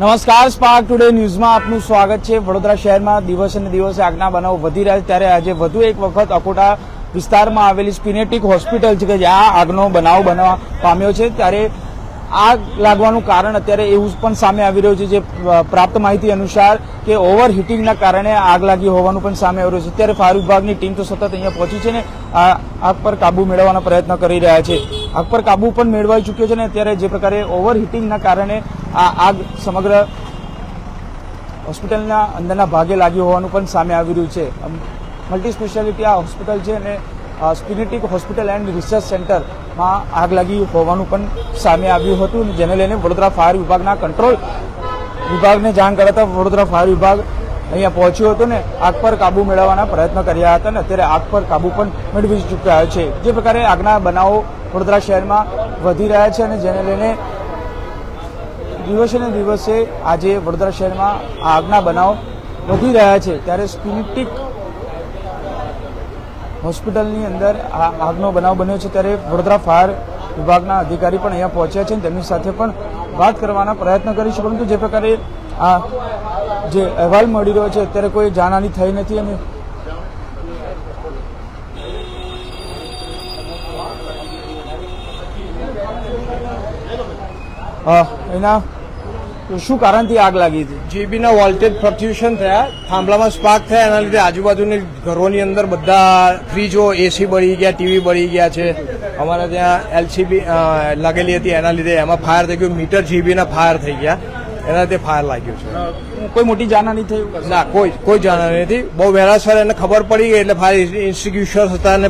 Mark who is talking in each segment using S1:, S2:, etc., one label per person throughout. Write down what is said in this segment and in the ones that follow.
S1: નમસ્કાર spark today ન્યૂઝમાં આપનું સ્વાગત છે. વડોદરા શહેરમાં દિવસે ને દિવસે આગના બનાવો વધી રહ્યા છે. ત્યારે આજે વધુ એક વખત અકોટા વિસ્તારમાં આવેલી સ્પિનેટિક હોસ્પિટલ છે કે જ્યાં આગનો બનાવ બનવા પામ્યો છે. ત્યારે આગ લાગવાનું કારણ અત્યારે એવું પણ સામે આવી રહ્યું છે જે પ્રાપ્ત માહિતી અનુસાર કે ઓવર હીટિંગના કારણે આગ લાગી હોવાનું પણ સામે આવી રહ્યું છે. અત્યારે ફાયર વિભાગની ટીમ તો સતત અહીંયા પહોંચી છે ને આગ પર કાબુ મેળવવાનો પ્રયત્ન કરી રહ્યા છે. આગ પર કાબુ પણ મેળવાઈ ચૂક્યો છે ને અત્યારે જે પ્રકારે ઓવર હીટિંગના કારણે આ આગ સમગ્ર હોસ્પિટલના અંદરના ભાગે લાગ્યું હોવાનું પણ સામે આવી રહ્યું છે. મલ્ટી સ્પેશિયાલિટી આ હોસ્પિટલ છે અને સ્પિનેટિક હોસ્પિટલ એન્ડ રિસર્ચ સેન્ટરમાં આગ લાગી હોવાનું પણ સામે આવ્યું હતું. જેને લઈને વડોદરા ફાયર વિભાગના કંટ્રોલ વિભાગને જાણ કરાતા વડોદરા ફાયર વિભાગ અહીંયા પહોંચ્યો હતો ને, આગ પર કાબુ મેળવવાના પ્રયત્ન કર્યા હતા ને, અત્યારે આગ પર કાબુ પણ મેળવી ચૂક્યા છે. જે પ્રકારે આગના બનાવો વડોદરા શહેરમાં વધી રહ્યા છે અને જેને લઈને દિવસે ને દિવસે આજે વડોદરા શહેરમાં આગના બનાવ વધી રહ્યા છે. ત્યારે સ્પિનિટિક હોસ્પિટલની અંદર આ આગનો બનાવ બન્યો છે ત્યારે વડોદરા ફાયર વિભાગના અધિકારી પણ અહીંયા પહોંચ્યા છે તેમની સાથે પણ વાત કરવાના પ્રયત્ન કરીશું. પરંતુ જે પ્રકારે આ જે અહેવાલ મળી રહ્યો છે, અત્યારે કોઈ જાનહાની થઈ નથી અને એના શું કારણથી આગ લાગી હતી?
S2: જીબીના વોલ્ટેજ ફ્લક્ચ્યુએશન થયા થાંભલામાં સ્પાર્ક થયા એના લીધે આજુબાજુની ઘરોની અંદર બધા ફ્રીજો એસી બળી ગયા ટીવી બળી ગયા છે. અમારે ત્યાં એલસીબી લાગેલી હતી એના લીધે એમાં ફાયર થઈ ગયું મીટર જીબીના ફાયર થઈ ગયા. એના લીધે ફાયર લાગ્યો છે.
S1: કોઈ મોટી જાનહાની થઈ
S2: ના કોઈ કોઈ જાનહાની નથી. બહુ વહેલાસર એને ખબર પડી ગઈ એટલે ફાયર ઇન્સ્ટિટ્યુશન હતા અને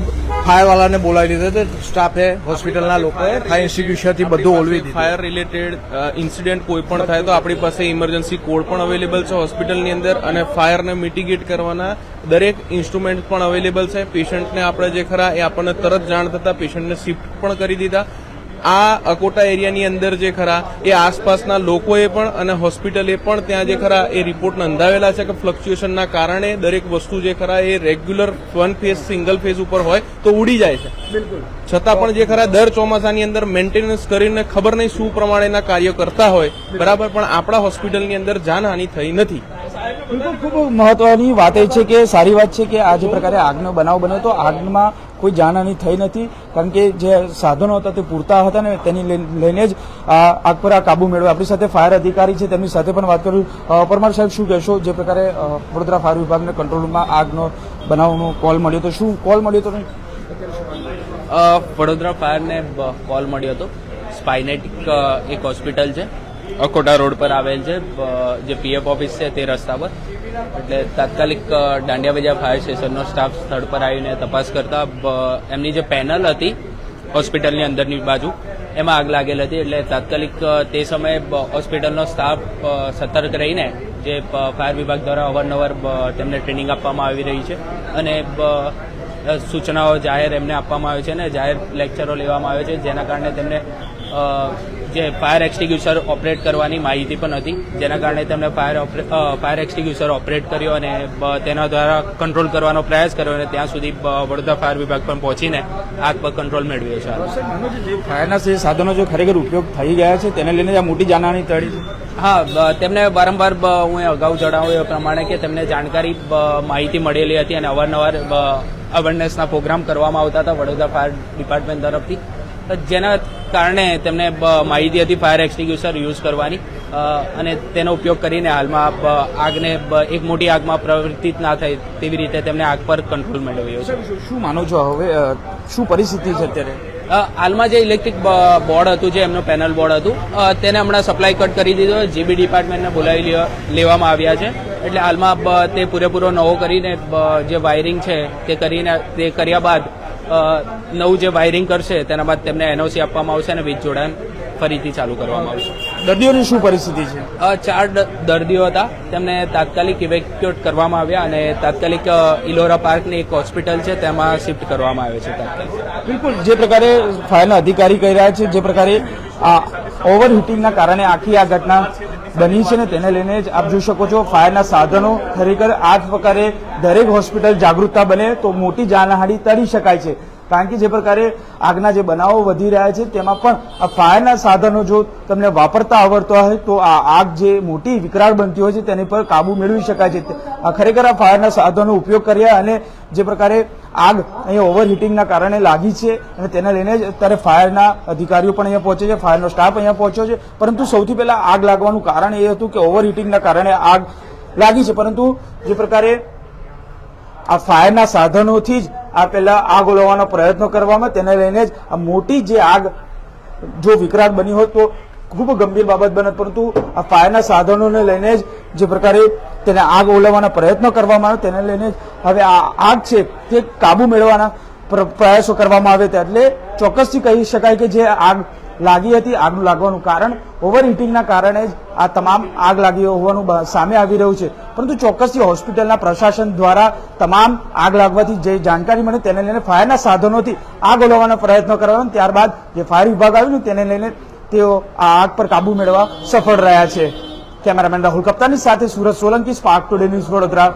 S2: ફાયરવાળાને બોલાવી દીધો હતો. સ્ટાફે હોસ્પિટલના લોકોએ ફાયર ઇન્સ્ટિટ્યુશનથી બધું ઓલવી દીધું.
S3: ફાયર રિલેટેડ ઇન્સિડન્ટ કોઈ પણ થાય તો આપણી પાસે ઇમરજન્સી કોડ પણ અવેલેબલ છે હોસ્પિટલની અંદર અને ફાયરને મિટિગેટ કરવાના દરેક ઇન્સ્ટ્રુમેન્ટ પણ અવેલેબલ છે. પેશન્ટને આપણે જે ખરા એ આપણને તરત જાણ થતા પેશન્ટને શિફ્ટ પણ કરી દીધા. આ અકોટા એરિયાની અંદર જે ખરા એ આસપાસના લોકોએ પણ અને હોસ્પિટલે પણ ત્યાં જે ખરા એ રિપોર્ટ નોંધાવેલા છે કે ફ્લક્ચ્યુએશનના કારણે દરેક વસ્તુ જે ખરા એ regular one phase single phase ઉપર હોય તો ઉડી જાય છે. છતાં પણ જે ખરા દર ચોમાસાની અંદર મેન્ટેનન્સ કરીને ખબર નહીં શું પ્રમાણેના કાર્ય કરતા હોય બરાબર પણ આપણા હોસ્પિટલની અંદર જાનહાનિ થઈ નથી.
S1: બિલકુલ ખૂબ મહત્વની વાત એ છે કે સારી વાત છે કે આ જે પ્રકારે આગનો બનાવ બન્યો તો આગમાં કોઈ જાનહાની થઈ નથી કારણ કે જે સાધનો હતા તે પૂરતા હતા ને તેની લઈને જ આગ પર આ કાબુ મેળવ્યો. આપણી સાથે ફાયર અધિકારી છે તેમની સાથે પણ વાત કરું. પરમાર સાહેબ શું કહેશો? જે પ્રકારે વડોદરા ફાયર વિભાગને કંટ્રોલ રૂમમાં આગનો બનાવનો કોલ મળ્યો તો શું કોલ મળ્યો તો?
S4: અ, વડોદરા ફાયરને કોલ મળ્યો હતો સ્પાઇનેટિક એક હોસ્પિટલ છે. અકોટા રોડ પર આવેલ છે. જે પીએફ ઓફિસ છે તે રસ્તા પર. એટલે તાત્કાલિક દાંડિયા બજાર ફાયર સ્ટેશનનો સ્ટાફ સ્થળ પર આવીને તપાસ કરતા એમની જે પેનલ હતી હોસ્પિટલની અંદરની બાજુ, એમાં આગ લાગેલ હતી. એટલે તાત્કાલિક તે સમયે હોસ્પિટલનો સ્ટાફ સતર્ક રહીને જે ફાયર વિભાગ દ્વારા અવારનવાર તેમને ટ્રેનિંગ આપવામાં આવી રહી છે અને સૂચનાઓ જાહેર એમને આપવામાં આવે છે અને જાહેર લેક્ચરો લેવામાં આવે છે. જેના કારણે તેમને જે ફાયર એક્સટિગ્યુશર ઓપરેટ કરવાની માહિતી પણ હતી. જેના કારણે તેમણે ફાયર ફાયર એક્સટિગ્યુશર ઓપરેટ કર્યો અને તેના દ્વારા કંટ્રોલ કરવાનો પ્રયાસ કર્યો અને ત્યાં સુધી વડોદરા ફાયર વિભાગ પણ પહોંચીને આગ પર કંટ્રોલ મેળવ્યો છે.
S1: ફાયરના સાધનો જો ખરેખર ઉપયોગ થઈ ગયા છે તેને લઈને આ મોટી જાનહાની તળી છે?
S4: હા તેમને વારંવાર હું અગાઉ જણાવ્યું એ પ્રમાણે કે તેમને જાણકારી માહિતી મળેલી હતી અને અવારનવાર અવેરનેસના પ્રોગ્રામ કરવામાં આવતા હતા વડોદરા ફાયર ડિપાર્ટમેન્ટ તરફથી. જેના કારણે તેમને માહિતી હતી ફાયર એક્સટિંગ્યુશર યુઝ કરવાની. અને તેનો ઉપયોગ કરીને હાલમાં આગને એક મોટી આગમાં પ્રવર્તિત ના થાય તેવી રીતે તેમને આગ પર કંટ્રોલ મેળવ્યો છે.
S1: શું- માનો છો હવે? શું પરિસ્થિતિ છે અત્યારે?
S4: હાલમાં જે ઇલેક્ટ્રિક બોર્ડ હતું જે એમનું પેનલ બોર્ડ હતું તેને હમણાં સપ્લાય કટ કરી દીધો. જીબી ડિપાર્ટમેન્ટને બોલાવી લેવા- લેવામાં આવ્યા છે. એટલે હાલમાં તે પૂરેપૂરો નવો કરીને જે વાયરિંગ છે તે કરીને તે કર્યા બાદ નવું જે વાયરિંગ કરશે તેના બાદ તેમને એનઓસી આપવામાં આવશે અને વીજ જોડાણ ફરીથી ચાલુ કરવામાં આવશે.
S1: દર્દીઓની શું પરિસ્થિતિ છે?
S4: ચાર દર્દીઓ હતા. તેમને તાત્કાલિક ઇવેક્યુએટ કરવામાં આવ્યા અને તાત્કાલિક ઇલોરા પાર્કની એક હોસ્પિટલ છે તેમાં શિફ્ટ કરવામાં આવે છે તાત્કાલિક.
S1: બિલકુલ. જે પ્રકારે ફાયરના અધિકારી કહી રહ્યા છે જે પ્રકારે આ ઓવરહીટિંગના કારણે આખી આ ઘટના બની છે ને તેને લઈને જ આપ જોઈ શકો છો ફાયરના સાધનો ખરેખર આ પ્રકારે દરેક હોસ્પિટલ જાગૃતતા બને તો મોટી જાનહાની તરી શકાય છે. કારણ કે જે પ્રકારે આગના જે બનાવો વધી રહ્યા છે તેમાં પણ આ ફાયરના સાધનો જો તમને વાપરતા આવડતા હોય તો આ આગ જે મોટી વિકરાળ બનતી હોય છે તેની પર કાબુ મેળવી શકાય છે. ખરેખર આ ફાયરના સાધનો ઉપયોગ કર્યા અને જે પ્રકારે આગ અહીંયા ઓવરહીટિંગના કારણે લાગી છે અને તેને લઈને જ અત્યારે ફાયરના અધિકારીઓ પણ અહીંયા પહોંચે છે, ફાયરનો સ્ટાફ અહીંયા પહોંચ્યો છે. પરંતુ સૌથી પહેલા આગ લાગવાનું કારણ એ હતું કે ઓવરહીટિંગના કારણે આગ લાગી છે. પરંતુ જે પ્રકારે આ ફાયરના સાધનોથી જ આ પહેલા આગ ઓલવવાનો પ્રયત્ન કરવામાં, તેને લઈને જ આ મોટી જે આગ જો વિકરાળ બની હોત તો ખૂબ ગંભીર બાબત બનત. પરંતુ આ ફાયરના સાધનોને લઈને જ જે પ્રકારે તેને આગ ઓલવવાનો પ્રયત્નો કરવામાં આવે, તેને લઈને હવે આ આગ છે તે કાબુ મેળવવાના પ્ર- પ્રયાસો કરવામાં આવે હતા એટલે ચોક્કસથી કહી શકાય કે જે આગ લાગી હતી, આગનું લાગવાનું કારણ, ઓવરહીટિંગના કારણે જ આ તમામ આગ લાગી હોવાનું સામે આવી રહ્યું છે. પરંતુ ચોક્કસથી હોસ્પિટલના પ્રશાસન દ્વારા તમામ આગ લાગવાથી જે જાણકારી મળી તેને લઈને ફાયરના સાધનોથી આગ ઓલવવાનો પ્રયત્ન કરવાનો, ત્યારબાદ જે ફાયર વિભાગ આવ્યું ને તેને લઈને તેઓ આ આગ પર કાબુ મેળવવા સફળ રહ્યા છે. કેમેરામેન રાહુલ કપ્તાની સાથે Surat Solanki Spark Today News Vadodara.